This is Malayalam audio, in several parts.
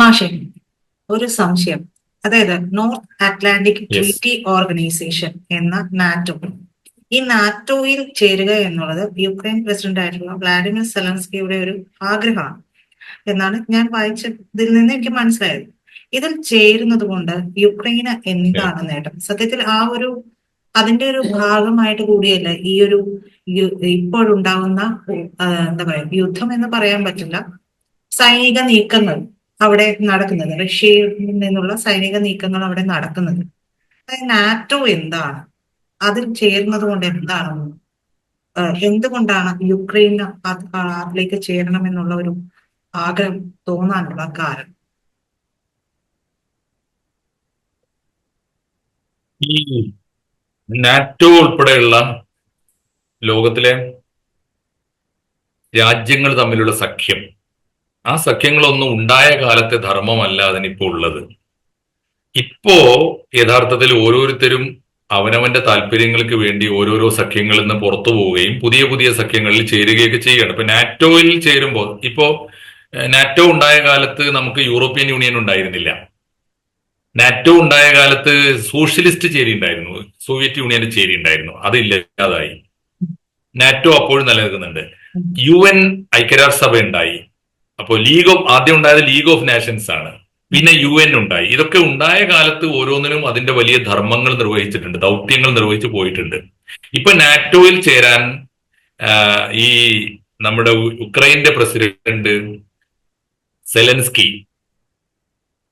മാഷെ ഒരു സംശയം. അതായത് നോർത്ത് അറ്റ്ലാന്റിക് ട്രീറ്റി ഓർഗനൈസേഷൻ എന്ന നാറ്റോ. ഈ നാറ്റോയിൽ ചേരുക എന്നുള്ളത് യുക്രൈൻ പ്രസിഡന്റ് ആയിട്ടുള്ള വ്ളാഡിമിർ സെലൻസ്കിയുടെ ഒരു ആഗ്രഹമാണ്. എന്നാണ് ഞാൻ വായിച്ചതിൽ നിന്ന് എനിക്ക് മനസ്സിലായത്. ഇതിൽ ചേരുന്നത് കൊണ്ട് യുക്രൈന് എന്താണ് നേട്ടം? സത്യത്തിൽ ആ ഒരു അതിന്റെ ഒരു ഭാഗമായിട്ട് കൂടിയല്ല ഈ ഒരു ഇപ്പോഴുണ്ടാവുന്ന എന്താ പറയാ യുദ്ധം എന്ന് പറയാൻ പറ്റില്ല. സൈനിക നീക്കങ്ങൾ. അവിടെ നടക്കുന്നത്. റഷ്യയിൽ നിന്നുള്ള സൈനിക നീക്കങ്ങൾ അവിടെ നടക്കുന്നത്. നാറ്റോ എന്താണ്? അതിൽ ചേരുന്നത് കൊണ്ട് എന്താണ്? എന്തുകൊണ്ടാണ് യുക്രൈന് അതിലേക്ക് ചേരണം എന്നുള്ള ഒരു ആഗ്രഹം തോന്നാനുള്ള കാരണം? ഈ നാറ്റോ ഉൾപ്പെടെയുള്ള ലോകത്തിലെ രാജ്യങ്ങൾ തമ്മിലുള്ള സഖ്യം ആ സഖ്യങ്ങളൊന്നും ഉണ്ടായ കാലത്തെ ധർമ്മമല്ല അതിനിപ്പോ ഉള്ളത്. ഇപ്പോ യഥാർത്ഥത്തിൽ ഓരോരുത്തരും അവനവന്റെ താല്പര്യങ്ങൾക്ക് വേണ്ടി ഓരോരോ സഖ്യങ്ങളിൽ നിന്ന് പുറത്തു പോവുകയും പുതിയ പുതിയ സഖ്യങ്ങളിൽ ചേരുകയൊക്കെ ചെയ്യുകയാണ്. ഇപ്പൊ നാറ്റോയിൽ ചേരുമ്പോൾ ഇപ്പോ നാറ്റോ ഉണ്ടായ കാലത്ത് നമുക്ക് യൂറോപ്യൻ യൂണിയൻ ഉണ്ടായിരുന്നില്ല. നാറ്റോ ഉണ്ടായ കാലത്ത് സോഷ്യലിസ്റ്റ് ചേരി ഉണ്ടായിരുന്നു സോവിയറ്റ് യൂണിയന്റെ ചേരി ഉണ്ടായിരുന്നു അത് ഇല്ലാതായി നാറ്റോ അപ്പോഴും നിലനിൽക്കുന്നുണ്ട്. യു എൻ ഐക്യരാഷ്ട്രസഭ ഉണ്ടായി അപ്പോൾ ലീഗ് ഓഫ് ആദ്യം ഉണ്ടായത് ലീഗ് ഓഫ് നാഷൻസ് ആണ്. പിന്നെ യു എൻ ഉണ്ടായി. ഇതൊക്കെ ഉണ്ടായ കാലത്ത് ഓരോന്നിനും അതിന്റെ വലിയ ധർമ്മങ്ങൾ നിർവഹിച്ചിട്ടുണ്ട് ദൗത്യങ്ങൾ നിർവഹിച്ചു പോയിട്ടുണ്ട്. ഇപ്പൊ നാറ്റോയിൽ ചേരാൻ ഈ നമ്മുടെ ഉക്രൈന്റെ പ്രസിഡന്റ് സെലൻസ്കി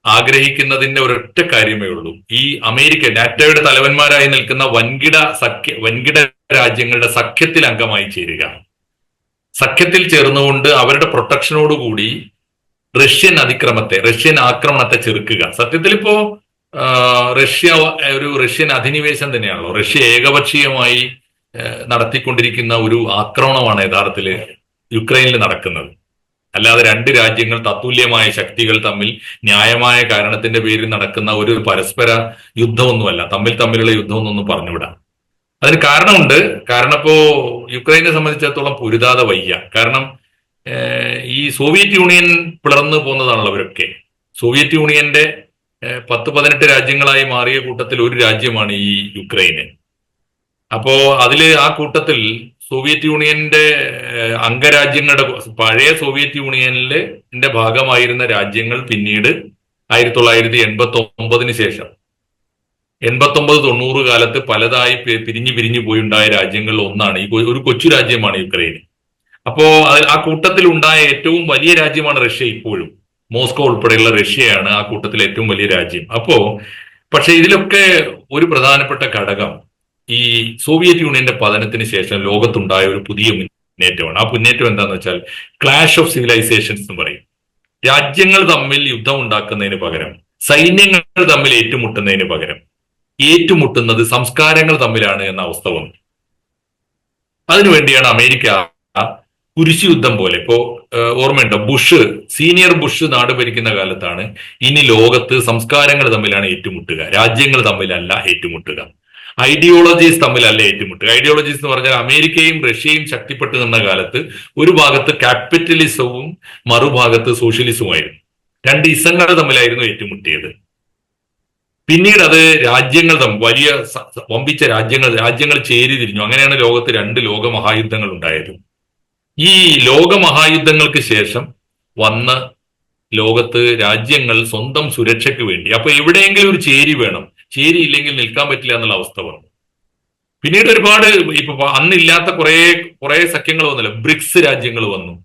ആഗ്രഹിക്കുന്നതിന്റെ ഒരൊറ്റ കാര്യമേ ഉള്ളൂ. ഈ അമേരിക്ക നാറ്റോയുടെ തലവന്മാരായി നിൽക്കുന്ന വൻകിട സഖ്യ വൻകിട രാജ്യങ്ങളുടെ സഖ്യത്തിൽ അംഗമായി ചേരുക സഖ്യത്തിൽ ചേർന്നുകൊണ്ട് അവരുടെ പ്രൊട്ടക്ഷനോടുകൂടി റഷ്യൻ അതിക്രമത്തെ റഷ്യൻ ആക്രമണത്തെ ചെറുക്കുക. സത്യത്തിൽ ഇപ്പോ റഷ്യ ഒരു റഷ്യൻ അധിനിവേശം തന്നെയാണല്ലോ. റഷ്യ ഏകപക്ഷീയമായി നടത്തിക്കൊണ്ടിരിക്കുന്ന ഒരു ആക്രമണമാണ് യഥാർത്ഥത്തിൽ യുക്രൈനിൽ നടക്കുന്നത്. അല്ലാതെ രണ്ട് രാജ്യങ്ങൾ തത്തുല്യമായ ശക്തികൾ തമ്മിൽ ന്യായമായ കാരണത്തിന്റെ പേരിൽ നടക്കുന്ന ഒരു പരസ്പര യുദ്ധമൊന്നുമല്ല. തമ്മിൽ തമ്മിലുള്ള യുദ്ധമൊന്നും പറഞ്ഞുവിടാം. അതിന് കാരണമുണ്ട്. കാരണം ഇപ്പോ യുക്രൈനെ സംബന്ധിച്ചിടത്തോളം പൊരുതാതെ വയ്യ. കാരണം ഈ സോവിയറ്റ് യൂണിയൻ പിളർന്നു പോകുന്നതാണല്ലോ അവരൊക്കെ. സോവിയറ്റ് യൂണിയന്റെ പത്ത് പതിനെട്ട് രാജ്യങ്ങളായി മാറിയ കൂട്ടത്തിൽ ഒരു രാജ്യമാണ് ഈ യുക്രൈന്. അപ്പോ അതിൽ ആ കൂട്ടത്തിൽ സോവിയറ്റ് യൂണിയന്റെ അംഗരാജ്യങ്ങളുടെ പഴയ സോവിയറ്റ് യൂണിയനിലെ ഭാഗമായിരുന്ന രാജ്യങ്ങൾ പിന്നീട് ആയിരത്തി തൊള്ളായിരത്തി എൺപത്തി ഒമ്പതിന് ശേഷം എൺപത്തി ഒമ്പത് തൊണ്ണൂറ് കാലത്ത് പലതായി പിരിഞ്ഞു പിരിഞ്ഞു പോയുണ്ടായ രാജ്യങ്ങളിൽ ഒന്നാണ്. ഈ ഒരു കൊച്ചു രാജ്യമാണ് യുക്രൈൻ അപ്പോ ആ കൂട്ടത്തിൽ ഉണ്ടായ ഏറ്റവും വലിയ രാജ്യമാണ് റഷ്യ ഇപ്പോഴും. മോസ്കോ ഉൾപ്പെടെയുള്ള റഷ്യയാണ് ആ കൂട്ടത്തിൽ ഏറ്റവും വലിയ രാജ്യം. അപ്പോ പക്ഷെ ഇതിലൊക്കെ ഒരു പ്രധാനപ്പെട്ട ഘടകം ഈ സോവിയറ്റ് യൂണിയന്റെ പതനത്തിന് ശേഷം ലോകത്തുണ്ടായ ഒരു പുതിയ മുന്നേറ്റമാണ്. ആ മുന്നേറ്റം എന്താണെന്ന് വെച്ചാൽ ക്ലാഷ് ഓഫ് സിവിലൈസേഷൻസ് എന്ന് പറയും. രാജ്യങ്ങൾ തമ്മിൽ യുദ്ധം ഉണ്ടാക്കുന്നതിന് പകരം സൈന്യങ്ങൾ തമ്മിൽ ഏറ്റുമുട്ടുന്നതിന് പകരം ഏറ്റുമുട്ടുന്നത് സംസ്കാരങ്ങൾ തമ്മിലാണ് എന്ന അവസ്ഥ വന്നു. അതിനുവേണ്ടിയാണ് അമേരിക്ക കുരിശി യുദ്ധം പോലെ. ഇപ്പോ ഓർമ്മയുണ്ടോ? ബുഷ് സീനിയർ ബുഷ് നാട് ഭരിക്കുന്ന കാലത്താണ് ഇനി ലോകത്ത് സംസ്കാരങ്ങൾ തമ്മിലാണ് ഏറ്റുമുട്ടുക. രാജ്യങ്ങൾ തമ്മിലല്ല ഏറ്റുമുട്ടുക. ഐഡിയോളജീസ് തമ്മിലല്ല ഏറ്റുമുട്ടുക. ഐഡിയോളജീസ് എന്ന് പറഞ്ഞാൽ അമേരിക്കയും റഷ്യയും ശക്തിപ്പെട്ടു നിന്ന കാലത്ത് ഒരു ഭാഗത്ത് ക്യാപിറ്റലിസവും മറുഭാഗത്ത് സോഷ്യലിസവുമായിരുന്നു രണ്ട് ഇസങ്ങൾ തമ്മിലായിരുന്നു ഏറ്റുമുട്ടിയത്. പിന്നീട് അത് രാജ്യങ്ങൾ വലിയ വമ്പിച്ച രാജ്യങ്ങൾ രാജ്യങ്ങൾ ചേരി തിരിഞ്ഞു. അങ്ങനെയാണ് ലോകത്ത് രണ്ട് ലോകമഹായുദ്ധങ്ങൾ ഉണ്ടായത് ഈ ലോകമഹായുദ്ധങ്ങൾക്ക് ശേഷം വന്ന് ലോകത്ത് രാജ്യങ്ങൾ സ്വന്തം സുരക്ഷയ്ക്ക് വേണ്ടി അപ്പൊ എവിടെയെങ്കിലും ഒരു ചേരി വേണം. ചേരി ഇല്ലെങ്കിൽ നിൽക്കാൻ പറ്റില്ല എന്നുള്ള അവസ്ഥ വന്നു. പിന്നീട് ഒരുപാട് ഇപ്പൊ അന്നില്ലാത്ത കുറെ കുറെ സഖ്യങ്ങൾ വന്നല്ലോ. ബ്രിക്സ് രാജ്യങ്ങൾ വന്നു.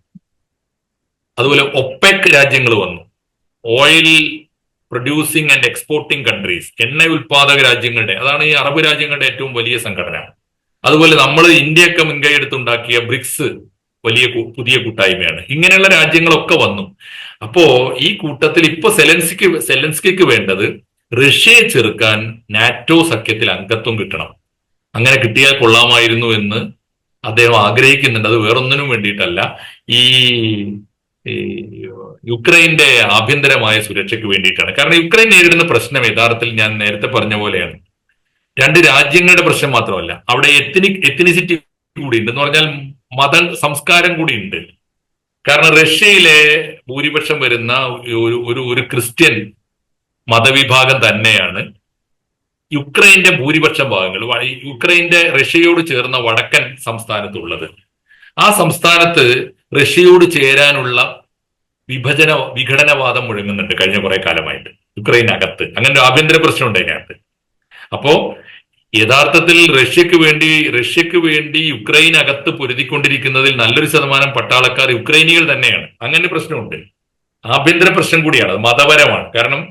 അതുപോലെ ഒപ്പെക് രാജ്യങ്ങൾ വന്നു. Oil producing and exporting countries എണ്ണ ഉൽപാദക രാജ്യങ്ങളുടെ അതാണ് ഈ അറബ് രാജ്യങ്ങളുടെ ഏറ്റവും വലിയ സംഘടന. അതുപോലെ നമ്മൾ ഇന്ത്യയൊക്കെ മുൻകൈ എടുത്തുണ്ടാക്കിയ ബ്രിക്സ് വലിയ പുതിയ കൂട്ടായ്മയാണ്. ഇങ്ങനെയുള്ള രാജ്യങ്ങളൊക്കെ വന്നു. അപ്പോ ഈ കൂട്ടത്തിൽ ഇപ്പൊ സെലൻസ്കി സെലൻസ്കിക്ക് വേണ്ടത് റഷ്യയെ ചെറുക്കാൻ നാറ്റോ സഖ്യത്തിൽ അംഗത്വം കിട്ടണം. അങ്ങനെ കിട്ടിയാൽ കൊള്ളാമായിരുന്നു എന്ന് അദ്ദേഹം ആഗ്രഹിക്കുന്നുണ്ട്. അത് വേറൊന്നിനും വേണ്ടിയിട്ടല്ല. ഈ ഈ യുക്രൈന്റെ ആഭ്യന്തരമായ സുരക്ഷയ്ക്ക് വേണ്ടിയിട്ടാണ്. കാരണം യുക്രൈൻ നേരിടുന്ന പ്രശ്നം യഥാർത്ഥത്തിൽ ഞാൻ നേരത്തെ പറഞ്ഞ പോലെയാണ്. രണ്ട് രാജ്യങ്ങളുടെ പ്രശ്നം മാത്രമല്ല അവിടെ എത്തിനിക് എത്തിനിസിറ്റി കൂടി ഉണ്ട് എന്ന് പറഞ്ഞാൽ മത സംസ്കാരം കൂടി ഉണ്ട് കാരണം റഷ്യയിലെ ഭൂരിപക്ഷം വരുന്ന ഒരു ഒരു ഒരു ക്രിസ്ത്യൻ മതവിഭാഗം തന്നെയാണ്. യുക്രൈന്റെ ഭൂരിപക്ഷം ഭാഗങ്ങൾ യുക്രൈന്റെ റഷ്യയോട് ചേർന്ന വടക്കൻ സംസ്ഥാനത്തുള്ളത്. ആ സംസ്ഥാനത്ത് റഷ്യയോട് ചേരാനുള്ള വിഭജന വിഘടനവാദം മുഴങ്ങുന്നുണ്ട് കഴിഞ്ഞ കുറെ കാലമായിട്ട്. യുക്രൈനകത്ത് അങ്ങനെ ഒരു ആഭ്യന്തര പ്രശ്നമുണ്ട് അതിനകത്ത്. അപ്പോ യഥാർത്ഥത്തിൽ റഷ്യക്ക് വേണ്ടി റഷ്യക്ക് വേണ്ടി യുക്രൈൻ അകത്ത് പൊരുതിക്കൊണ്ടിരിക്കുന്നതിൽ നല്ലൊരു ശതമാനം പട്ടാളക്കാർ യുക്രൈനികൾ തന്നെയാണ്. അങ്ങനെ പ്രശ്നമുണ്ട്. ആഭ്യന്തര പ്രശ്നം കൂടിയാണ് അത് മതപരമാണ്. കാരണം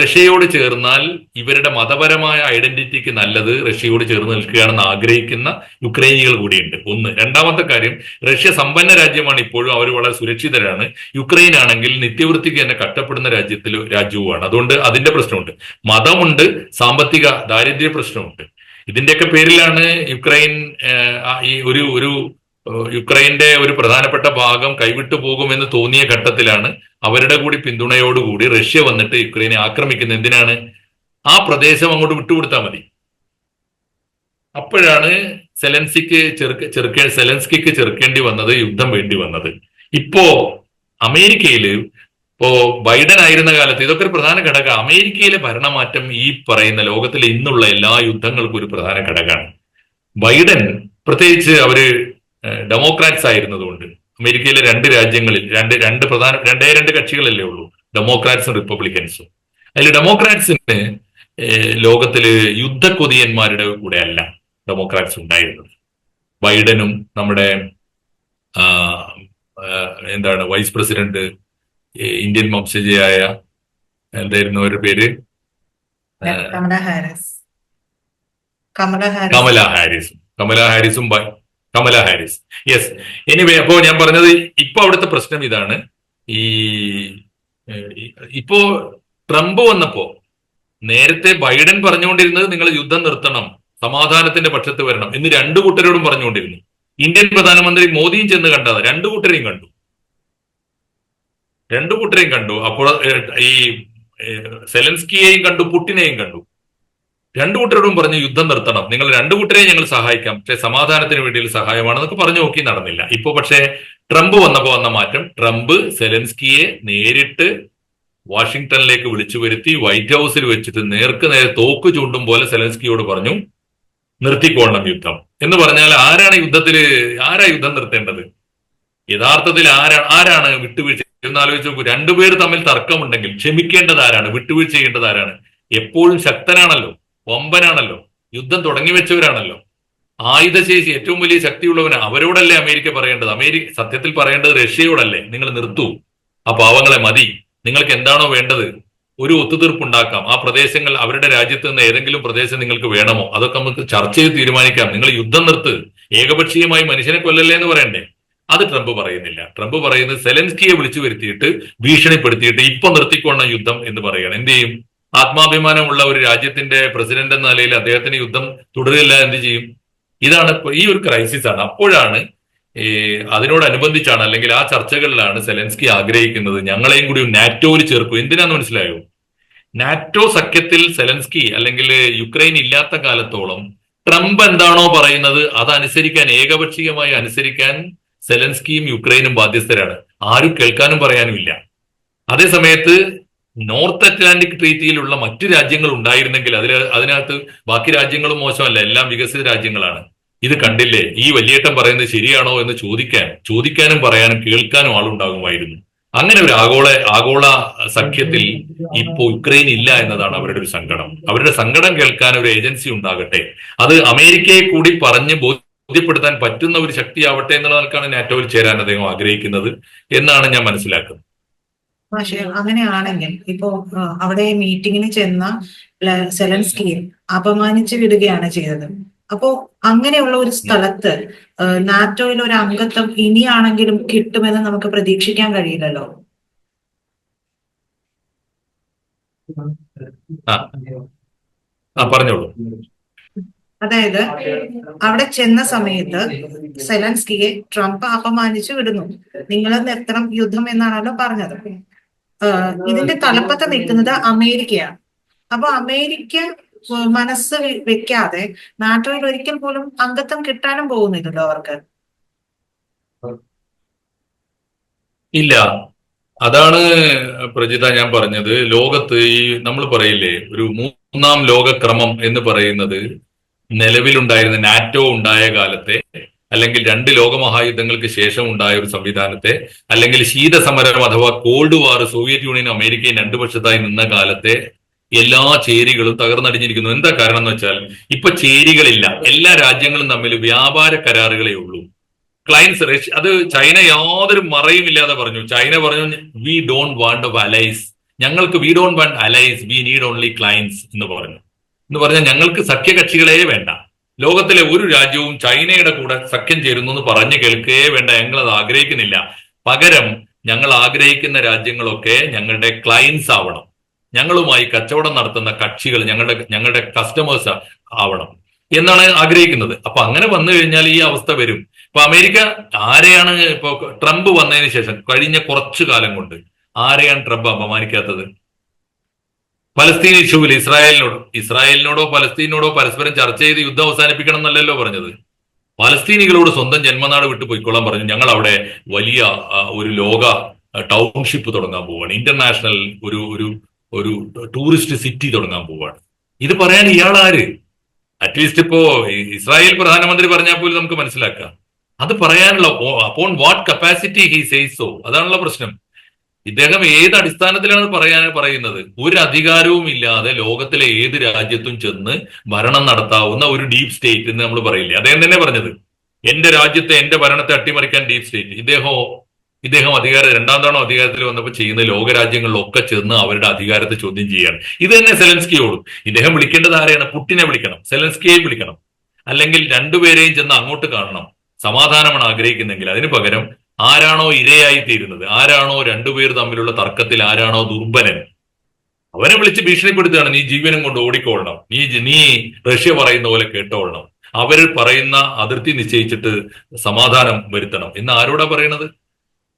റഷ്യയോട് ചേർന്നാൽ ഇവരുടെ മതപരമായ ഐഡന്റിറ്റിക്ക് നല്ലത് റഷ്യയോട് ചേർന്ന് നിൽക്കുകയാണെന്ന് ആഗ്രഹിക്കുന്ന യുക്രൈനികൾ കൂടിയുണ്ട്. ഒന്ന്. രണ്ടാമത്തെ കാര്യം റഷ്യ സമ്പന്ന രാജ്യമാണ് ഇപ്പോഴും അവർ വളരെ സുരക്ഷിതരാണ്. യുക്രൈൻ ആണെങ്കിൽ നിത്യവൃത്തിക്ക് തന്നെ കഷ്ടപ്പെടുന്ന രാജ്യത്തിൽ രാജ്യവുമാണ്. അതുകൊണ്ട് അതിന്റെ പ്രശ്നമുണ്ട്. മതമുണ്ട് സാമ്പത്തിക ദാരിദ്ര്യ പ്രശ്നമുണ്ട്. ഇതിന്റെയൊക്കെ പേരിലാണ് യുക്രൈൻ ഈ ഒരു ഒരു യുക്രൈന്റെ ഒരു പ്രധാനപ്പെട്ട ഭാഗം കൈവിട്ടു പോകുമെന്ന് തോന്നിയ ഘട്ടത്തിലാണ് അവരുടെ കൂടി പിന്തുണയോടുകൂടി റഷ്യ വന്നിട്ട് യുക്രൈനെ ആക്രമിക്കുന്നത്. എന്തിനാണ്? ആ പ്രദേശം അങ്ങോട്ട് വിട്ടുകൊടുത്താൽ മതി. അപ്പോഴാണ് സെലൻസിക്ക് ചെറുക്ക ചെറുക്കേ സെലൻസ്കിക്ക് ചെറുക്കേണ്ടി വന്നത് യുദ്ധം വേണ്ടി വന്നത്. ഇപ്പോ അമേരിക്കയിൽ ഇപ്പോ ബൈഡൻ ആയിരുന്ന കാലത്ത് ഇതൊക്കെ ഒരു പ്രധാന ഘടകം. അമേരിക്കയിലെ ഭരണമാറ്റം ഈ പറയുന്ന ലോകത്തിലെ ഇന്നുള്ള എല്ലാ യുദ്ധങ്ങൾക്കും ഒരു പ്രധാന ഘടകമാണ്. ബൈഡൻ പ്രത്യേകിച്ച് അവർ ഡെമോക്രാറ്റ്സ് ആയിരുന്നതുകൊണ്ട് അമേരിക്കയിലെ രണ്ട് രാജ്യങ്ങളിൽ രണ്ട് രണ്ട് പ്രധാന രണ്ടേ രണ്ട് കക്ഷികളല്ലേ ഉള്ളൂ ഡെമോക്രാറ്റ്സും റിപ്പബ്ലിക്കൻസും അതിൽ ഡെമോക്രാറ്റ്സിന് ലോകത്തിൽ യുദ്ധക്കൊതിയന്മാരുടെ കൂടെ അല്ല ഡെമോക്രാറ്റ്സ് ഉണ്ടായിരുന്നത്. ബൈഡനും നമ്മുടെ എന്താണ് വൈസ് പ്രസിഡന്റ് ഇന്ത്യൻ വംശജയായ എന്തായിരുന്നു അവരുടെ പേര്? Kamala ഹാരിസും. Kamala Harris. Kamala Harris. Yes anyway അപ്പോ ഞാൻ പറഞ്ഞത് ഇപ്പൊ അവിടുത്തെ പ്രശ്നം ഇതാണ്. ഈ ഇപ്പോ ട്രംപ് വന്നപ്പോ നേരത്തെ ബൈഡൻ പറഞ്ഞുകൊണ്ടിരുന്നത് നിങ്ങൾ യുദ്ധം നിർത്തണം സമാധാനത്തിന്റെ പക്ഷത്ത് വരണം എന്ന് രണ്ടു കൂട്ടരോടും പറഞ്ഞുകൊണ്ടിരുന്നു. ഇന്ത്യൻ പ്രധാനമന്ത്രി മോദിയും ചെന്ന് കണ്ടത്. രണ്ടു കൂട്ടരെയും കണ്ടു. രണ്ടു കൂട്ടരെയും കണ്ടു. അപ്പോൾ ഈ സെലൻസ്കിയെയും കണ്ടു പുട്ടിനെയും കണ്ടു. രണ്ടു കൂട്ടരോടും പറഞ്ഞ് യുദ്ധം നിർത്തണം. നിങ്ങൾ രണ്ടു കൂട്ടരെയും ഞങ്ങൾ സഹായിക്കാം. പക്ഷെ സമാധാനത്തിന് വേണ്ടിയുള്ള സഹായമാണെന്നൊക്കെ പറഞ്ഞു നോക്കി നടന്നില്ല. ഇപ്പൊ പക്ഷേ ട്രംപ് വന്നപ്പോ വന്ന മാറ്റം. ട്രംപ് സെലൻസ്കിയെ നേരിട്ട് വാഷിംഗ്ടണിലേക്ക് വിളിച്ചു വരുത്തി വൈറ്റ് ഹൗസിൽ വെച്ചിട്ട് നേർക്ക് നേരെ തോക്ക് ചൂണ്ടും പോലെ സെലൻസ്കിയോട് പറഞ്ഞു നിർത്തിക്കൊള്ളണം യുദ്ധം. എന്ന് പറഞ്ഞാൽ ആരാണ് യുദ്ധത്തിൽ ആരാ യുദ്ധം നിർത്തേണ്ടത്? യഥാർത്ഥത്തിൽ ആരാ ആരാണ് വിട്ടുവീഴ്ച? എന്നാലോചിച്ച് നോക്കൂ. രണ്ടുപേർ തമ്മിൽ തർക്കമുണ്ടെങ്കിൽ ക്ഷമിക്കേണ്ടത് ആരാണ്? വിട്ടുവീഴ്ച ചെയ്യേണ്ടത് ആരാണ്? എപ്പോഴും ശക്തനാണല്ലോ. വമ്പനാണല്ലോ. യുദ്ധം തുടങ്ങി വെച്ചവരാണല്ലോ. ആയുധശേഷി ഏറ്റവും വലിയ ശക്തിയുള്ളവന് അവരോടല്ലേ അമേരിക്ക പറയേണ്ടത്? അമേരിക്ക സത്യത്തിൽ പറയേണ്ടത് റഷ്യയോടല്ലേ? നിങ്ങൾ നിർത്തൂ. ആ പാവങ്ങളെ മതി. നിങ്ങൾക്ക് എന്താണോ വേണ്ടത്? ഒരു ഒത്തുതീർപ്പുണ്ടാക്കാം. ആ പ്രദേശങ്ങൾ അവരുടെ രാജ്യത്ത് നിന്ന് ഏതെങ്കിലും പ്രദേശം നിങ്ങൾക്ക് വേണമോ? അതൊക്കെ നമുക്ക് ചർച്ച ചെയ്ത് തീരുമാനിക്കാം. നിങ്ങൾ യുദ്ധം നിർത്ത്. ഏകപക്ഷീയമായി മനുഷ്യനെ കൊല്ലല്ലേ എന്ന് പറയണ്ടേ? അത് ട്രംപ് പറയുന്നില്ല. ട്രംപ് പറയുന്നത് സെലൻസ്കിയെ വിളിച്ചു വരുത്തിയിട്ട് ഭീഷണിപ്പെടുത്തിയിട്ട് ഇപ്പൊ നിർത്തിക്കൊണ്ട യുദ്ധം എന്ന് പറയുകയാണ്. എന്ത് ചെയ്യും? ആത്മാഭിമാനമുള്ള ഒരു രാജ്യത്തിന്റെ പ്രസിഡന്റ് എന്ന നിലയിൽ അദ്ദേഹത്തിന് യുദ്ധം തുടരില്ല എന്ത് ചെയ്യും? ഇതാണ് ഈ ഒരു ക്രൈസിസ് ആണ്. അപ്പോഴാണ് അതിനോടനുബന്ധിച്ചാണ് അല്ലെങ്കിൽ ആ ചർച്ചകളിലാണ് സെലൻസ്കി ആഗ്രഹിക്കുന്നത്. ഞങ്ങളെയും കൂടി നാറ്റോയിൽ ചേർക്കും. എന്തിനാന്ന് മനസ്സിലായോ? നാറ്റോ സഖ്യത്തിൽ സെലൻസ്കി അല്ലെങ്കിൽ യുക്രൈൻ ഇല്ലാത്ത കാലത്തോളം ട്രംപ് എന്താണോ പറയുന്നത് അതനുസരിക്കാൻ ഏകപക്ഷീയമായി അനുസരിക്കാൻ സെലൻസ്കിയും യുക്രൈനും ബാധ്യസ്ഥരാണ്. ആരും കേൾക്കാനും പറയാനും ഇല്ല അതേ സമയത്ത് നോർത്ത് അറ്റ്ലാന്റിക് ട്രീറ്റിയിലുള്ള മറ്റു രാജ്യങ്ങൾ ഉണ്ടായിരുന്നെങ്കിൽ അതിൽ അതിനകത്ത് ബാക്കി രാജ്യങ്ങളും മോശമല്ല എല്ലാം വികസിത രാജ്യങ്ങളാണ്. ഇത് കണ്ടില്ലേ? ഈ വലിയേട്ടം പറയുന്നത് ശരിയാണോ എന്ന് ചോദിക്കാൻ ചോദിക്കാനും പറയാനും കേൾക്കാനും ആളുണ്ടാകുമായിരുന്നു. അങ്ങനെ ഒരു ആഗോള ആഗോള സഖ്യത്തിൽ ഇപ്പോ യുക്രൈൻ ഇല്ല എന്നതാണ് അവരുടെ ഒരു സങ്കടം. അവരുടെ സങ്കടം കേൾക്കാൻ ഒരു ഏജൻസി ഉണ്ടാകട്ടെ. അത് അമേരിക്കയെ കൂടി പറഞ്ഞ് ബോധ്യപ്പെടുത്താൻ പറ്റുന്ന ഒരു ശക്തിയാവട്ടെ എന്നുള്ള നിലക്കാണ് നാറ്റോയിൽ ചേരാൻ അദ്ദേഹം ആഗ്രഹിക്കുന്നത് എന്നാണ് ഞാൻ മനസ്സിലാക്കുന്നത്. പക്ഷെ അങ്ങനെയാണെങ്കിൽ ഇപ്പോ അവിടെ മീറ്റിങ്ങിന് ചെന്ന സെലൻസ്കിയെ അപമാനിച്ചു വിടുകയാണ് ചെയ്തത്. അപ്പോ അങ്ങനെയുള്ള ഒരു സ്ഥലത്ത് നാറ്റോയിൽ ഒരു അംഗത്വം ഇനിയാണെങ്കിലും കിട്ടുമെന്ന് നമുക്ക് പ്രതീക്ഷിക്കാൻ കഴിയില്ലല്ലോ? പറഞ്ഞോളൂ. അതായത് അവിടെ ചെന്ന സമയത്ത് സെലൻസ്കിയെ ട്രംപ് അപമാനിച്ചു വിടുന്നു. നിങ്ങൾ നിർത്തണം യുദ്ധം എന്നാണല്ലോ പറഞ്ഞത്. ഇതിന്റെ തലപ്പത്ത് നിൽക്കുന്നത് അമേരിക്കയാണ്. അപ്പൊ അമേരിക്ക മനസ്സ് വെക്കാതെ നാട്ടോയിൽ ഒരിക്കൽ പോലും അംഗത്വം കിട്ടാനും പോകുന്നില്ലല്ലോ അവർക്ക്. ഇല്ല. അതാണ് പ്രജിത ഞാൻ പറഞ്ഞത്. ലോകത്ത് ഈ നമ്മൾ പറയില്ലേ ഒരു മൂന്നാം ലോകക്രമം എന്ന് പറയുന്നത് നിലവിലുണ്ടായിരുന്ന നാറ്റോ ഉണ്ടായ കാലത്തെ അല്ലെങ്കിൽ രണ്ട് ലോകമഹായുദ്ധങ്ങൾക്ക് ശേഷം ഉണ്ടായ ഒരു സംവിധാനത്തെ അല്ലെങ്കിൽ ശീതസമരം അഥവാ കോൾഡ് വാർ സോവിയറ്റ് യൂണിയൻ അമേരിക്കയും രണ്ടു പക്ഷത്തായി നിന്ന കാലത്തെ എല്ലാ ചേരികളും തകർന്നടിഞ്ഞിരിക്കുന്നു. എന്താ കാരണം എന്ന് വെച്ചാൽ ഇപ്പൊ ചേരികളില്ല. എല്ലാ രാജ്യങ്ങളും തമ്മിൽ വ്യാപാര കരാറുകളേ ഉള്ളൂ. ക്ലയൻസ് റഷ്യ അത് ചൈന യാതൊരു മറയും ഇല്ലാതെ പറഞ്ഞു. ചൈന പറഞ്ഞു വി ഡോണ്ട് വാണ്ട് അലൈസ് ഞങ്ങൾക്ക് we don't want allies we need only clients എന്ന് പറഞ്ഞു. എന്ന് പറഞ്ഞാൽ ഞങ്ങൾക്ക് സഖ്യകക്ഷികളെ വേണ്ട. ലോകത്തിലെ ഒരു രാജ്യവും ചൈനയുടെ കൂടെ സഖ്യം ചേരുന്നു എന്ന് പറഞ്ഞു കേൾക്കേ വേണ്ട ഞങ്ങൾ അത് ആഗ്രഹിക്കുന്നില്ല. പകരം ഞങ്ങൾ ആഗ്രഹിക്കുന്ന രാജ്യങ്ങളൊക്കെ ഞങ്ങളുടെ ക്ലയൻസ് ആവണം. ഞങ്ങളുമായി കച്ചവടം നടത്തുന്ന കക്ഷികൾ ഞങ്ങളുടെ ഞങ്ങളുടെ കസ്റ്റമേഴ്സ് ആവണം എന്നാണ് ആഗ്രഹിക്കുന്നത്. അപ്പൊ അങ്ങനെ വന്നു കഴിഞ്ഞാൽ ഈ അവസ്ഥ വരും. ഇപ്പൊ അമേരിക്ക ആരെയാണ് ഇപ്പൊ ട്രംപ് വന്നതിന് ശേഷം കഴിഞ്ഞ കുറച്ചു കാലം കൊണ്ട് ആരെയാണ് ട്രംപ് അപമാനിക്കാത്തത്? പലസ്തീൻ ഇഷ്യൂവിൽ ഇസ്രായേലിനോട് ഇസ്രായേലിനോടോ പലസ്തീനോടോ പരസ്പരം ചർച്ച ചെയ്ത് യുദ്ധം അവസാനിപ്പിക്കണം എന്നല്ലല്ലോ പറഞ്ഞത്. പലസ്തീനികളോട് സ്വന്തം ജന്മനാട് വിട്ടു പോയിക്കൊള്ളാൻ പറഞ്ഞു. ഞങ്ങൾ അവിടെ വലിയ ഒരു ലോക ടൗൺഷിപ്പ് തുടങ്ങാൻ പോവാണ്. ഇന്റർനാഷണൽ ഒരു ഒരു ഒരു ടൂറിസ്റ്റ് സിറ്റി തുടങ്ങാൻ പോവാണ്. ഇത് പറയാൻ ഇയാൾ ആര്? അറ്റ്ലീസ്റ്റ് ഇപ്പോ ഇസ്രായേൽ പ്രധാനമന്ത്രി പറഞ്ഞാൽ പോലും നമുക്ക് മനസ്സിലാക്കാം. അത് പറയാനുള്ള upon what capacity he says so അതാണുള്ള പ്രശ്നം. ഇദ്ദേഹം ഏത് അടിസ്ഥാനത്തിലാണ് പറയാൻ പറയുന്നത്? ഒരു അധികാരവും ഇല്ലാതെ ലോകത്തിലെ ഏത് രാജ്യത്തും ചെന്ന് ഭരണം നടത്താവുന്ന ഒരു ഡീപ് സ്റ്റേറ്റ് എന്ന് നമ്മൾ പറയില്ലേ? അദ്ദേഹം തന്നെ പറഞ്ഞത്. എന്റെ രാജ്യത്തെ എന്റെ ഭരണത്തെ അട്ടിമറിക്കാൻ ഡീപ് സ്റ്റേറ്റ് ഇദ്ദേഹം ഇദ്ദേഹം അധികാര രണ്ടാം തവണ അധികാരത്തിൽ വന്നപ്പോൾ ചെയ്യുന്ന ലോകരാജ്യങ്ങളിലൊക്കെ ചെന്ന് അവരുടെ അധികാരത്തെ ചോദ്യം ചെയ്യാണ്. ഇത് തന്നെ സെലൻസ്കിയോടും. ഇദ്ദേഹം വിളിക്കേണ്ടത് ആരെയാണ്? പുട്ടിനെ വിളിക്കണം. സെലൻസ്കിയെ വിളിക്കണം. അല്ലെങ്കിൽ രണ്ടുപേരെയും ചെന്ന് അങ്ങോട്ട് കാണണം. സമാധാനമാണ് ആഗ്രഹിക്കുന്നെങ്കിൽ അതിന് പകരം ആരാണോ ഇരയായി തീരുന്നത് ആരാണോ രണ്ടുപേർ തമ്മിലുള്ള തർക്കത്തിൽ ആരാണോ ദുർബലൻ അവനെ വിളിച്ച് ഭീഷണിപ്പെടുത്തുകയാണ് നീ ജീവനും കൊണ്ട് ഓടിക്കൊള്ളണം നീ നീ റഷ്യ പറയുന്ന പോലെ കേട്ടോളണം അവർ പറയുന്ന അതിർത്തി നിശ്ചയിച്ചിട്ട് സമാധാനം വരുത്തണം. എന്ന് ആരോടാ പറയണത്?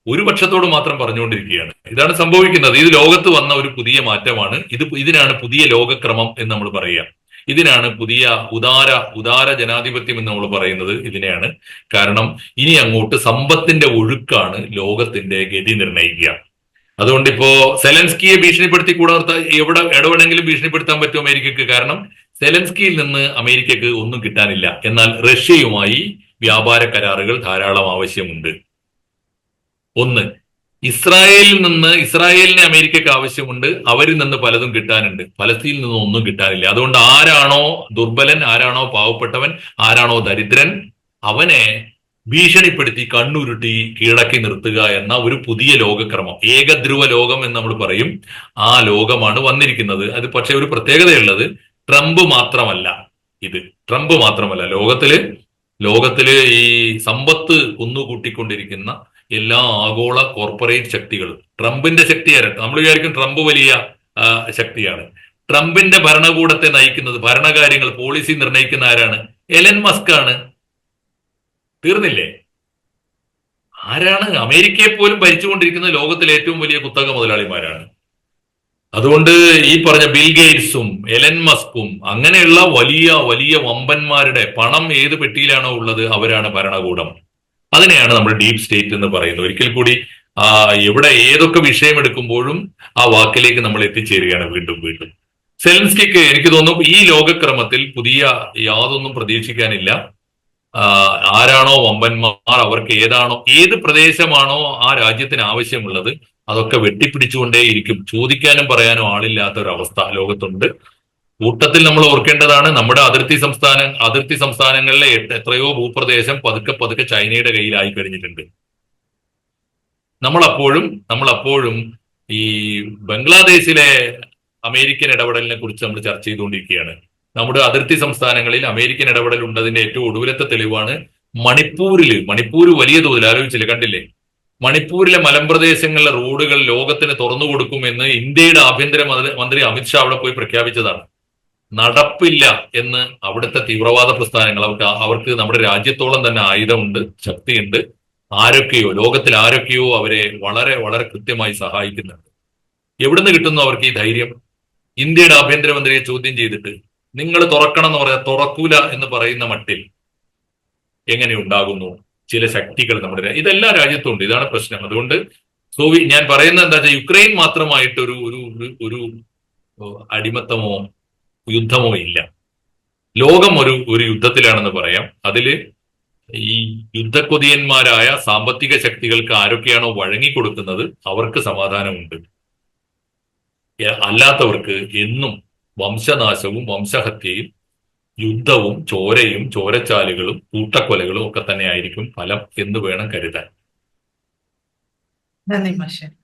ഒരു പക്ഷത്തോട് മാത്രം പറഞ്ഞുകൊണ്ടിരിക്കുകയാണ്. ഇതാണ് സംഭവിക്കുന്നത്. ഇത് ലോകത്ത് വന്ന ഒരു പുതിയ മാറ്റമാണ്. ഇത് ഇതിനാണ് പുതിയ ലോകക്രമം എന്ന് നമ്മൾ പറയുക. ഇതിനാണ് പുതിയ ഉദാര ഉദാര ജനാധിപത്യം എന്ന് നമ്മൾ പറയുന്നത് ഇതിനെയാണ്. കാരണം ഇനി അങ്ങോട്ട് സമ്പത്തിന്റെ ഒഴുക്കാണ് ലോകത്തിന്റെ ഗതി നിർണയിക്കുക. അതുകൊണ്ട് ഇപ്പോ സെലൻസ്കിയെ ഭീഷണിപ്പെടുത്തി കൂടാത്ത എവിടെ ഇടപെടെങ്കിലും ഭീഷണിപ്പെടുത്താൻ പറ്റും അമേരിക്കക്ക് കാരണം സെലൻസ്കിയിൽ നിന്ന് അമേരിക്കക്ക് ഒന്നും കിട്ടാനില്ല. എന്നാൽ റഷ്യയുമായി വ്യാപാര കരാറുകൾ ധാരാളം ആവശ്യമുണ്ട്. ഒന്ന് ഇസ്രായേലിൽ നിന്ന് ഇസ്രായേലിനെ അമേരിക്കയ്ക്ക് ആവശ്യമുണ്ട്. അവരിൽ നിന്ന് പലതും കിട്ടാനുണ്ട്. ഫലസ്തീനിൽ നിന്ന് ഒന്നും കിട്ടാനില്ല. അതുകൊണ്ട് ആരാണോ ദുർബലൻ ആരാണോ പാവപ്പെട്ടവൻ ആരാണോ ദരിദ്രൻ അവനെ ഭീഷണിപ്പെടുത്തി കണ്ണുരുട്ടി കീഴടക്കി നിർത്തുക എന്ന ഒരു പുതിയ ലോകക്രമം. ഏകധ്രുവ ലോകം എന്ന് നമ്മൾ പറയും. ആ ലോകമാണ് വന്നിരിക്കുന്നത്. അത് പക്ഷെ ഒരു പ്രത്യേകതയുള്ളത്. ട്രംപ് മാത്രമല്ല ഇത്. ട്രംപ് മാത്രമല്ല. ലോകത്തിൽ ലോകത്തിൽ ഈ സമ്പത്ത് കുന്നുകൂട്ടിക്കൊണ്ടിരിക്കുന്ന എല്ലാ ആഗോള കോർപ്പറേറ്റ് ശക്തികളും. ട്രംപിന്റെ ശക്തി നമ്മൾ വിചാരിക്കും ട്രംപ് വലിയ ശക്തിയാണ്. ട്രംപിന്റെ ഭരണകൂടത്തെ നയിക്കുന്നത് ഭരണകാര്യങ്ങൾ പോളിസി നിർണയിക്കുന്ന ആരാണ്? എലൻ മസ്ക് ആണ് തീർന്നില്ലേ? ആരാണ്? അമേരിക്കയെ പോലും ഭരിച്ചുകൊണ്ടിരിക്കുന്ന ലോകത്തിലെ ഏറ്റവും വലിയ കുത്തക മുതലാളിമാരാണ്. അതുകൊണ്ട് ഈ പറഞ്ഞ ബിൽ ഗേറ്റ്സും എലൻ മസ്കും അങ്ങനെയുള്ള വലിയ വലിയ വമ്പന്മാരുടെ പണം ഏത് പെട്ടിയിലാണോ ഉള്ളത് അവരാണ് ഭരണകൂടം. അതിനെയാണ് നമ്മൾ ഡീപ് സ്റ്റേറ്റ് എന്ന് പറയുന്നത്. ഒരിക്കൽ കൂടി ആ എവിടെ ഏതൊക്കെ വിഷയം എടുക്കുമ്പോഴും ആ വാക്കിലേക്ക് നമ്മൾ എത്തിച്ചേരുകയാണ് വീണ്ടും വീണ്ടും. സെലൻസ്കിക്ക് എനിക്ക് തോന്നുന്നു ഈ ലോകക്രമത്തിൽ പുതിയ യാതൊന്നും പ്രതീക്ഷിക്കാനില്ല. ആരാണോ വമ്പന്മാർ അവർക്ക് ഏതാണോ ഏത് പ്രദേശമാണോ ആ രാജ്യത്തിന് ആവശ്യമുള്ളത് അതൊക്കെ വെട്ടിപ്പിടിച്ചുകൊണ്ടേയിരിക്കും. ചോദിക്കാനും പറയാനും ആളില്ലാത്ത ഒരു അവസ്ഥ ലോകത്തുണ്ട്. കൂട്ടത്തിൽ നമ്മൾ ഓർക്കേണ്ടതാണ് നമ്മുടെ അതിർത്തി സംസ്ഥാന അതിർത്തി സംസ്ഥാനങ്ങളിലെ എത്രയോ ഭൂപ്രദേശം പതുക്കെ പതുക്കെ ചൈനയുടെ കയ്യിലായി കഴിഞ്ഞിട്ടുണ്ട്. നമ്മൾ അപ്പോഴും നമ്മൾ അപ്പോഴും ഈ ബംഗ്ലാദേശിലെ അമേരിക്കൻ ഇടപെടലിനെ കുറിച്ച് നമ്മൾ ചർച്ച ചെയ്തുകൊണ്ടിരിക്കുകയാണ്. നമ്മുടെ അതിർത്തി സംസ്ഥാനങ്ങളിൽ അമേരിക്കൻ ഇടപെടൽ ഉണ്ടതിന്റെ ഏറ്റവും ഒടുവിലത്തെ തെളിവാണ് മണിപ്പൂരിൽ മണിപ്പൂർ വലിയ തോതിൽ ആലോചിച്ചില്ല? കണ്ടില്ലേ? മണിപ്പൂരിലെ മലമ്പ്രദേശങ്ങളിലെ റോഡുകൾ ലോകത്തിന് തുറന്നു കൊടുക്കുമെന്ന് ഇന്ത്യയുടെ ആഭ്യന്തര മന്ത്രി- അമിത്ഷാ അവിടെ പോയി പ്രഖ്യാപിച്ചതാണ്. നടപ്പില്ല എന്ന് അവിടുത്തെ തീവ്രവാദ പ്രസ്ഥാനങ്ങൾ അവർക്ക് അവർക്ക് നമ്മുടെ രാജ്യത്തോളം തന്നെ ആയുധമുണ്ട് ശക്തിയുണ്ട്. ആരൊക്കെയോ ലോകത്തിൽ ആരൊക്കെയോ അവരെ വളരെ വളരെ കൃത്യമായി സഹായിക്കുന്നുണ്ട്. എവിടുന്ന് കിട്ടുന്നു അവർക്ക് ഈ ധൈര്യം? ഇന്ത്യയുടെ ആഭ്യന്തരമന്ത്രിയെ ചോദ്യം ചെയ്തിട്ട് നിങ്ങൾ തുറക്കണം എന്ന് പറയാ തുറക്കൂല എന്ന് പറയുന്ന മട്ടിൽ എങ്ങനെ ഉണ്ടാകുന്നു? ചില ശക്തികൾ നമ്മുടെ ഇതെല്ലാം രാജ്യത്തും ഉണ്ട് ഇതാണ് പ്രശ്നം. അതുകൊണ്ട് സോവി ഞാൻ പറയുന്നത് എന്താ വെച്ചാൽ യുക്രൈൻ മാത്രമായിട്ട് ഒരു ഒരു ഒരു- അടിമത്തമോ യുദ്ധമോ ഇല്ല. ലോകം ഒരു ഒരു യുദ്ധത്തിലാണെന്ന് പറയാം. അതിൽ ഈ യുദ്ധക്കൊതിയന്മാരായ സാമ്പത്തിക ശക്തികൾക്ക് ആരൊക്കെയാണോ വഴങ്ങിക്കൊടുക്കുന്നത് അവർക്ക് സമാധാനമുണ്ട്. അല്ലാത്തവർക്ക് എന്നും വംശനാശവും വംശഹത്യയും യുദ്ധവും ചോരയും ചോരച്ചാലുകളും കൂട്ടക്കൊലകളും ഒക്കെ തന്നെ ആയിരിക്കും ഫലം എന്ന് വേണം കരുതാൻ. നന്ദി മാഷെ.